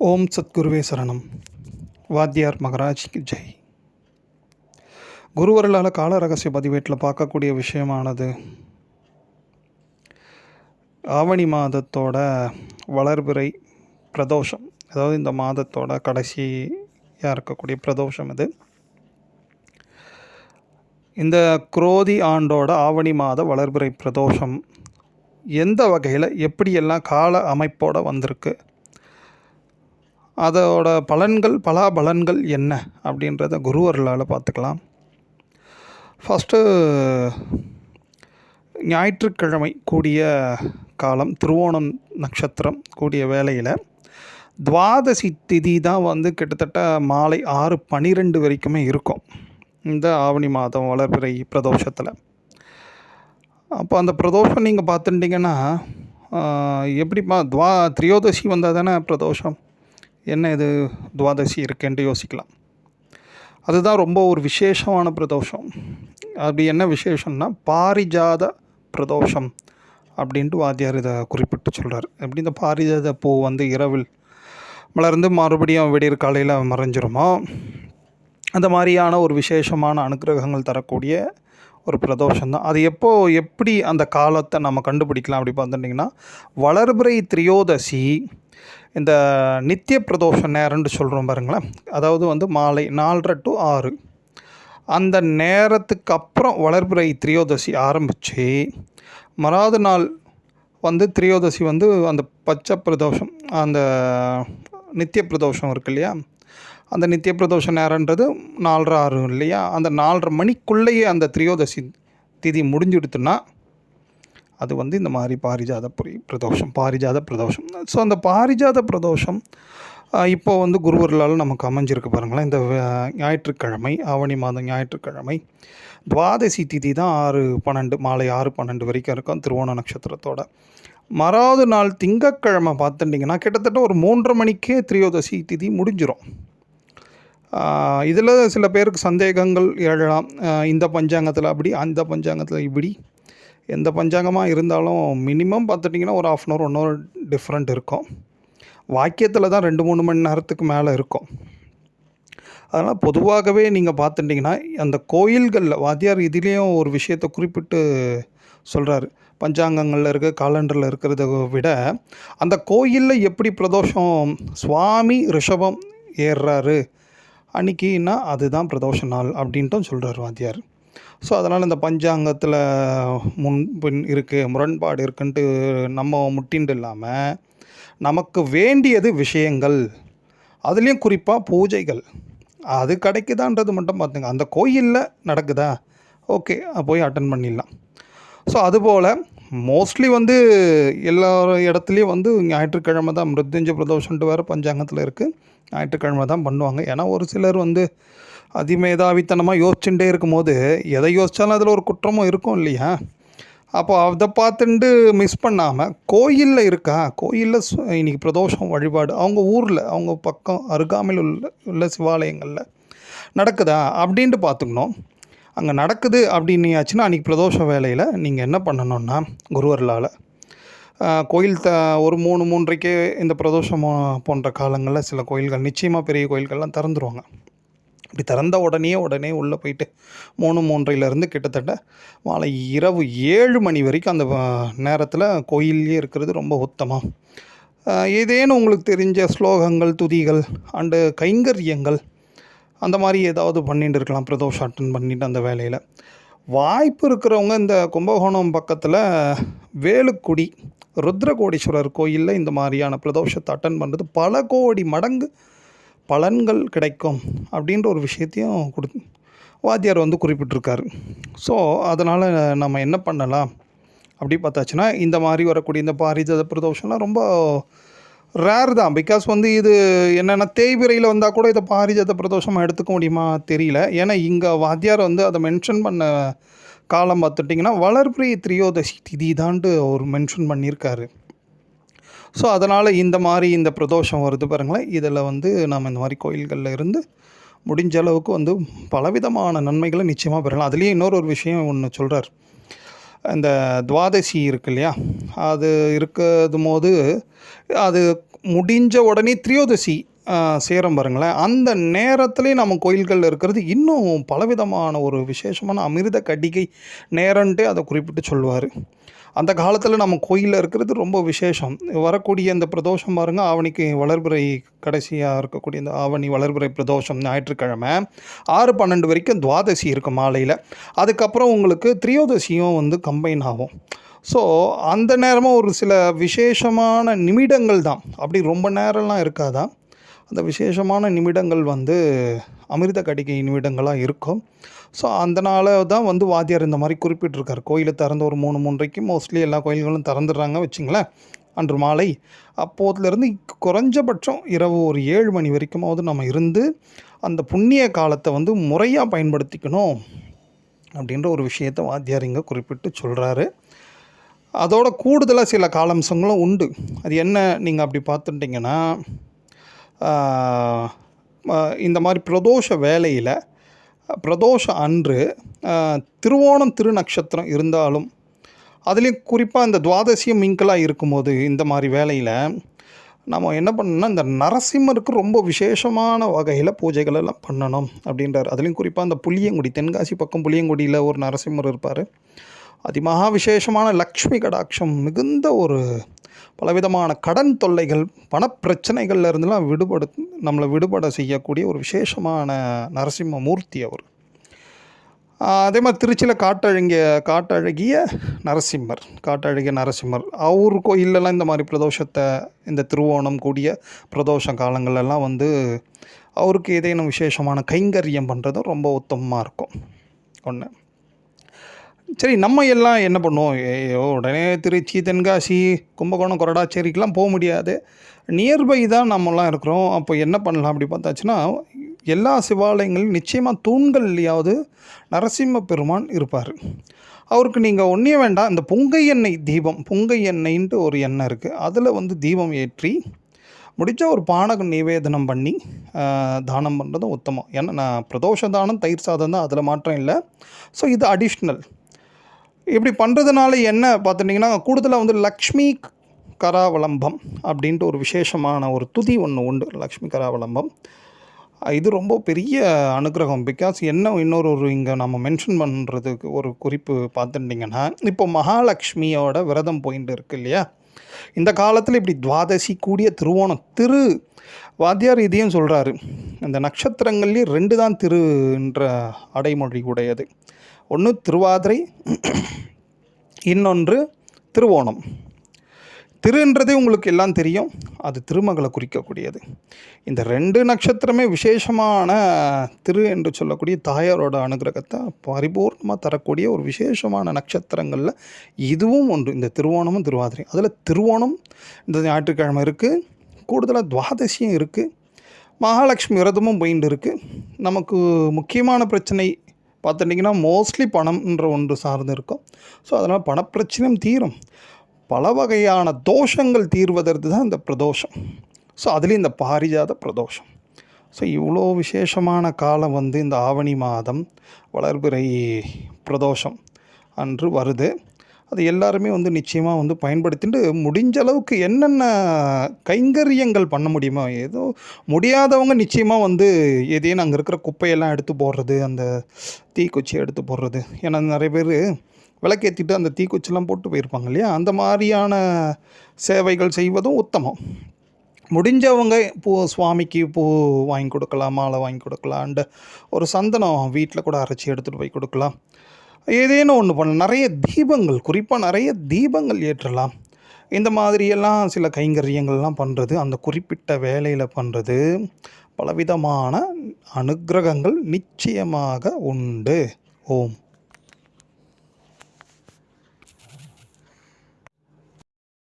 ஓம் சத்குருவே சரணம். வாத்தியார் மகராஜ் ஜெய். குருவர்களால் கால ரகசிய பதிவேட்டில் பார்க்கக்கூடிய விஷயமானது ஆவணி மாதத்தோட வளர்பிறை பிரதோஷம் அதாவது இந்த மாதத்தோட கடைசியாக இருக்கக்கூடிய பிரதோஷம் இது. இந்த குரோதி ஆண்டோட ஆவணி மாத வளர்பிறை பிரதோஷம் எந்த வகையில் எப்படியெல்லாம் கால அமைப்போடு வந்திருக்கு அதோட பலன்கள் பலாபலன்கள் என்ன அப்படின்றத குருவர்களால் பார்த்துக்கலாம். ஃபஸ்ட்டு ஞாயிற்றுக்கிழமை கூடிய காலம் திருவோணம் நட்சத்திரம் கூடிய வேலையில் துவாதசி திதி தான் வந்து கிட்டத்தட்ட மாலை ஆறு பன்னிரெண்டு வரைக்குமே இருக்கும். இந்த ஆவணி மாதம் வளர்பிறை பிரதோஷத்தில். அப்போ அந்த பிரதோஷம் நீங்கள் பார்த்துட்டிங்கன்னா எப்படிப்பா துவா திரியோதசி வந்தால் தானே பிரதோஷம்? என்ன இது துவாதசி இருக்குன்ட்டு யோசிக்கலாம். அதுதான் ரொம்ப ஒரு விசேஷமான பிரதோஷம். அப்படி என்ன விசேஷம்னா பாரிஜாத பிரதோஷம் அப்படின்ட்டு வாத்தியார் இதை குறிப்பிட்டு சொல்கிறார் எப்படி இந்த பாரிஜாத பூ வந்து இரவில் மலர்ந்து மறுபடியும் விடியற் காலையில் மறைஞ்சிருமோ அந்த மாதிரியான ஒரு விசேஷமான அனுக்கிரகங்கள் தரக்கூடிய ஒரு பிரதோஷம் தான். அது எப்போ எப்படி அந்த காலத்தை நம்ம கண்டுபிடிக்கலாம் அப்படி பார்த்துட்டிங்கன்னா வளர்பிறை திரியோதசி இந்த நித்திய பிரதோஷ நேரம்னு சொல்கிறோம் பாருங்களேன். அதாவது வந்து மாலை நாலரை டு ஆறு. அந்த நேரத்துக்கு அப்புறம் வளர்பிறை திரியோதசி ஆரம்பித்து மறாவது நாள் வந்து திரியோதசி வந்து அந்த பச்சை பிரதோஷம் அந்த நித்திய பிரதோஷம் இருக்கு இல்லையா? அந்த நித்திய பிரதோஷ நேரன்றது நாலரை ஆறு இல்லையா? அந்த நாலரை மணிக்குள்ளேயே அந்த திரியோதசி திதி முடிஞ்சுடுத்துன்னா அது வந்து இந்த மாதிரி பாரிஜாத புரி பிரதோஷம் பாரிஜாத பிரதோஷம். ஸோ அந்த பாரிஜாத பிரதோஷம் இப்போ வந்து குருவர்களால் நமக்கு அமைஞ்சிருக்கு பாருங்களேன். இந்த ஞாயிற்றுக்கிழமை ஆவணி மாதம் ஞாயிற்றுக்கிழமை துவாதசி திதி தான் ஆறு பன்னெண்டு மாலை ஆறு பன்னெண்டு வரைக்கும் இருக்கும் திருவோண நட்சத்திரத்தோட. மறாவது நாள் திங்கக்கிழமை பார்த்துட்டிங்கன்னா கிட்டத்தட்ட ஒரு மூன்றரை மணிக்கே திரியோதசி திதி முடிஞ்சிடும் இதில் சில பேருக்கு சந்தேகங்கள் எழலாம் இந்த பஞ்சாங்கத்தில் அப்படி அந்த பஞ்சாங்கத்தில் இப்படி. எந்த பஞ்சாங்கமாக இருந்தாலும் மினிமம் பார்த்துட்டிங்கன்னா ஒரு half an hour one hour different இருக்கும். வாக்கியத்தில் தான் ரெண்டு மூணு மணி நேரத்துக்கு மேலே இருக்கும். அதனால் பொதுவாகவே நீங்கள் பார்த்துட்டிங்கன்னா அந்த கோயில்களில் வாத்தியார் இதுலேயும் ஒரு விஷயத்தை குறிப்பிட்டு சொல்கிறாரு பஞ்சாங்கங்களில் இருக்க காலண்டரில் இருக்கிறத விட அந்த கோயிலில் எப்படி பிரதோஷம் சுவாமி ரிஷபம் ஏறுறாரு அன்றைக்கின்னா அதுதான் பிரதோஷ நாள் அப்படின்ட்டும் சொல்கிறார் வாத்தியார். ஸோ அதனால் இந்த பஞ்சாங்கத்தில் முன் பின் இருக்குது முரண்பாடு இருக்குன்ட்டு நம்ம முட்டின்ட்டு இல்லாமல் நமக்கு வேண்டியது விஷயங்கள். அதுலேயும் குறிப்பாக பூஜைகள். அது கிடைக்குதான்றது மட்டும் பார்த்துங்க அந்த கோயிலில் நடக்குதா? ஓகே போய் அட்டன் பண்ணிடலாம். ஸோ அதுபோல் மோஸ்ட்லி வந்து எல்லா இடத்துலையும் வந்து ஞாயிற்றுக்கிழமை தான். மிருத்யுஞ்ச பிரதோஷன்ட்டு வேறு பஞ்சாங்கத்தில் இருக்குது ஞாயிற்றுக்கிழமை தான் பண்ணுவாங்க. ஏன்னா ஒரு சிலர் வந்து அதிமேதாவித்தனமாக யோசிச்சுட்டே இருக்கும்போது எதை யோசித்தாலும் அதில் ஒரு குற்றமும் இருக்கும் இல்லையா? அப்போ அதை பார்த்துட்டு மிஸ் பண்ணாமல் கோயிலில் இருக்கா? கோயிலில் இன்றைக்கி பிரதோஷம் வழிபாடு. அவங்க ஊரில் அவங்க பக்கம் அருகாமையில் உள்ள உள்ள சிவாலயங்களில் நடக்குதா? அப்படின்ட்டு பார்த்துக்கணும். அங்கே நடக்குது அப்படின்னியாச்சுன்னா அன்றைக்கி பிரதோஷ வேலையில் நீங்கள் என்ன பண்ணணுன்னா குருவர்களால் கோயில் த ஒரு மூணு மூன்றைக்கே இந்த பிரதோஷம் போன்ற காலங்களில் சில கோயில்கள் நிச்சயமாக பெரிய கோயில்கள்லாம் திறந்துருவாங்க. இப்படி திறந்த உடனே உடனே உள்ளே போயிட்டு மூணு மூன்றையிலேருந்து கிட்டத்தட்ட மாலை இரவு ஏழு மணி வரைக்கும் அந்த நேரத்தில் கோயிலே இருக்கிறது ரொம்ப உத்தமம். ஏதேனும் உங்களுக்கு தெரிஞ்ச ஸ்லோகங்கள் துதிகள் அண்டு கைங்கரியங்கள் அந்த மாதிரி ஏதாவது பண்ணிட்டு இருக்கலாம் பிரதோஷம் அட்டன் பண்ணிட்டு அந்த வேலையில். வாய்ப்பு இருக்கிறவங்க இந்த கும்பகோணம் பக்கத்தில் வேலுக்குடி ருத்ரகோடீஸ்வரர் கோயிலில் இந்த மாதிரியான பிரதோஷத்தை அட்டன் பண்ணுறது பல கோடி மடங்கு பலன்கள் கிடைக்கும் அப்படின்ற ஒரு விஷயத்தையும் கொடு வாத்தியார் வந்து குறிப்பிட்டிருக்காரு. ஸோ அதனால் நம்ம என்ன பண்ணலாம் அப்படி பார்த்தாச்சுன்னா இந்த மாதிரி வரக்கூடிய இந்த பாரிஜாத பிரதோஷம்லாம் ரொம்ப ரேர் தான். பிகாஸ் வந்து இது என்னென்னா தேய்பிரையில் வந்தால் கூட இதை பாரிஜாத பிரதோஷமாக எடுத்துக்க முடியுமா தெரியல. ஏன்னா இங்கே வாத்தியார் வந்து அதை மென்ஷன் பண்ண காலம் பார்த்துட்டிங்கன்னா வளர்பிரி திரியோதசி திதி தான்ட்டு அவர் மென்ஷன் பண்ணியிருக்காரு. ஸோ அதனால் இந்த மாதிரி இந்த பிரதோஷம் வருது பாருங்களேன். இதில் வந்து நம்ம இந்த மாதிரி கோயில்களில் இருந்து முடிஞ்ச அளவுக்கு வந்து பலவிதமான நன்மைகளை நிச்சயமாக பெறலாம். அதுலேயும் இன்னொரு ஒரு விஷயம் ஒன்று சொல்கிறார் இந்த துவாதசி இருக்கு இல்லையா? அது இருக்கிறது போது அது முடிஞ்ச உடனே திரியோதசி சேரம் சேரும் பாருங்களேன். அந்த நேரத்துலேயே நம்ம கோயில்களில் இருக்கிறது இன்னும் பலவிதமான ஒரு விசேஷமான அமிர்த கடிகை நேரன்ட்டு அதை குறிப்பிட்டு சொல்லுவார். அந்த காலத்தில் நம்ம கோயிலில் இருக்கிறது ரொம்ப விசேஷம். வரக்கூடிய இந்த பிரதோஷம் பாருங்கள் ஆவணிக்கு வளர்பிறை கடைசியாக இருக்கக்கூடிய இந்த ஆவணி வளர்பிறை பிரதோஷம் ஞாயிற்றுக்கிழமை ஆறு பன்னெண்டு வரைக்கும் துவாதசி இருக்கும் மாலையில். அதுக்கப்புறம் உங்களுக்கு திரியோதசியும் வந்து கம்பைன் ஆகும். ஸோ அந்த நேரமும் ஒரு சில விசேஷமான நிமிடங்கள் தான். அப்படி ரொம்ப நேரம்லாம் இருக்காதான் அந்த விசேஷமான நிமிடங்கள் வந்து அமிர்த கடிகை நிமிடங்களாக இருக்கும். ஸோ அதனால தான் வந்து வாத்தியார் இந்த மாதிரி குறிப்பிட்டிருக்கார். கோயிலை திறந்து ஒரு மூணு மூன்றைக்கு மோஸ்ட்லி எல்லா கோயில்களும் திறந்துடுறாங்க வச்சுங்களேன். அன்று மாலை அப்போதுலேருந்து குறைஞ்சபட்சம் இரவு ஒரு ஏழு மணி வரைக்குமாவது நம்ம இருந்து அந்த புண்ணிய காலத்தை வந்து முறையாக பயன்படுத்திக்கணும் அப்படின்ற ஒரு விஷயத்தை வாத்தியார் இங்கே குறிப்பிட்டு சொல்கிறாரு அதோட கூடுதலாக சில காலம்சங்களும் உண்டு. அது என்ன நீங்கள் அப்படி பார்த்துட்டிங்கன்னா இந்த மாதிரி பிரதோஷ வேலையில் பிரதோஷ அன்று திருவோணம் திருநக்ஷத்திரம் இருந்தாலும் அதுலேயும் குறிப்பாக இந்த துவாதசியம் மிங்கலாக இருக்கும்போது இந்த மாதிரி வேலையில் நம்ம என்ன பண்ணணும்னா இந்த நரசிம்மருக்கு ரொம்ப விசேஷமான வகையில் பூஜைகள் எல்லாம் பண்ணணும் அப்படின்றார். அதுலேயும் குறிப்பாக அந்த புளியங்குடி தென்காசி பக்கம் புளியங்குடியில் ஒரு நரசிம்மர் இருப்பார். அதிமகா விசேஷமான லக்ஷ்மி கடாட்சம் மிகுந்த ஒரு பலவிதமான கடன் தொல்லைகள் பணப்பிரச்சனைகள்ல இருந்தெல்லாம் விடுபடு நம்மளை விடுபட செய்யக்கூடிய ஒரு விசேஷமான நரசிம்ம மூர்த்தி அவர். அதே மாதிரி திருச்சியில் காட்டழகிய காட்டழகிய நரசிம்மர் காட்டழகிய நரசிம்மர். அவர் கோயிலெலாம் இந்த மாதிரி பிரதோஷத்தை இந்த திருவோணம் கூடிய பிரதோஷ காலங்களெல்லாம் வந்து அவருக்கு ஏதேனும் விசேஷமான கைங்கரியம் பண்ணுறதும் ரொம்ப உத்தமமாக இருக்கும். ஒன்று சரி நம்ம எல்லாம் என்ன பண்ணுவோம்? ஐயோ உடனே திருச்சி தென்காசி கும்பகோணம் கொரடாச்சேரிக்கெலாம் போக முடியாது. நியர்பை தான் நம்மலாம் இருக்கிறோம். அப்போ என்ன பண்ணலாம் அப்படி பார்த்தாச்சுன்னா எல்லா சிவாலயங்களும் நிச்சயமாக தூண்கள்லையாவது நரசிம்ம பெருமான் இருப்பார். அவருக்கு நீங்கள் ஒன்றே வேண்டாம். இந்த பொங்கை எண்ணெய் தீபம் பொங்கை எண்ணெய்ன்ட்டு ஒரு எண்ணெய் இருக்குது அதில் வந்து தீபம் ஏற்றி முடித்த ஒரு பானகம் நிவேதனம் பண்ணி தானம் பண்ணுறதும் உத்தமம். ஏன்னா நான் பிரதோஷ தானம் தயிர் சாதம் தான் அதில் மாற்றம் இல்லை. ஸோ இது அடிஷ்னல் இப்படி பண்ணுறதுனால என்ன பார்த்துட்டிங்கன்னா கூடுதலாக வந்து லக்ஷ்மி கராவலம்பம் அப்படின்ட்டு ஒரு விசேஷமான ஒரு துதி ஒன்று உண்டு. லக்ஷ்மி கராவலம்பம். இது ரொம்ப பெரிய அனுகிரகம். பிகாஸ் என்ன இன்னொரு ஒரு இங்கே நம்ம மென்ஷன் பண்ணுறதுக்கு ஒரு குறிப்பு பார்த்துட்டிங்கன்னா இப்போ மகாலட்சுமியோட விரதம் போயின்ட்டு இருக்கு இல்லையா? இந்த காலத்தில் இப்படி துவாதசி கூடிய திருவோணம் திரு வாத்தியார் இதையும் சொல்கிறாரு அந்த நட்சத்திரங்கள்லேயும் ரெண்டு தான் திருன்ற அடைமொழி உடையது. ஒன்று திருவாதிரை இன்னொன்று திருவோணம். திருன்றதே உங்களுக்கு எல்லாம் தெரியும். அது திருமகளை குறிக்கக்கூடியது. இந்த ரெண்டு நட்சத்திரமே விசேஷமான திரு என்று சொல்லக்கூடிய தாயாரோட அனுகிரகத்தை பரிபூர்ணமாக தரக்கூடிய ஒரு விசேஷமான நட்சத்திரங்களில் இதுவும் ஒன்று. இந்த திருவோணமும் திருவாதிரை அதில் திருவோணம் இந்த ஞாயிற்றுக்கிழமை இருக்குது கூடுதலாக துவாதசியும் இருக்குது மகாலட்சுமி விரதமும் போயிட்டு இருக்குது நமக்கு முக்கியமான பிரச்சனை பார்த்துட்டிங்கன்னா மோஸ்ட்லி பணம்ன்ற ஒன்று சார்ந்து இருக்கும். ஸோ அதனால் பணப்பிரச்சனையும் தீரும். பல வகையான தோஷங்கள் தீர்வதற்கு தான் இந்த பிரதோஷம். ஸோ அதுலேயும் இந்த பாரிஜாத பிரதோஷம். ஸோ இவ்வளோ விசேஷமான காலம் வந்து இந்த ஆவணி மாதம் வளர்பிறை பிரதோஷம் அன்று வருது. அது எல்லாருமே வந்து நிச்சயமாக வந்து பயன்படுத்திட்டு முடிஞ்ச அளவுக்கு என்னென்ன கைங்கரியங்கள் பண்ண முடியுமோ ஏதோ முடியாதவங்க நிச்சயமாக வந்து எதையும் அங்கே இருக்கிற குப்பையெல்லாம் எடுத்து போடுறது அந்த தீக்குச்சியை எடுத்து போடுறது. ஏன்னா நிறைய பேர் விளக்கேற்றிட்டு அந்த தீக்குச்சிலாம் போட்டு போயிருப்பாங்க இல்லையா? அந்த மாதிரியான சேவைகள் செய்வதும் உத்தமம். முடிஞ்சவங்க பூ சுவாமிக்கு பூ வாங்கி கொடுக்கலாம் மாலை வாங்கி கொடுக்கலாம் அண்டு ஒரு சந்தனம் வீட்டில் கூட அரைச்சி எடுத்துகிட்டு போய் கொடுக்கலாம். ஏதேனும் ஒன்று பண்ணலாம் நிறைய தீபங்கள் குறிப்பாக நிறைய தீபங்கள் ஏற்றலாம். இந்த மாதிரியெல்லாம் சில கைங்கரியங்கள்லாம் பண்ணுறது அந்த குறிப்பிட்ட வேலையில் பண்ணுறது பலவிதமான அனுக்கிரகங்கள் நிச்சயமாக உண்டு. ஓம்.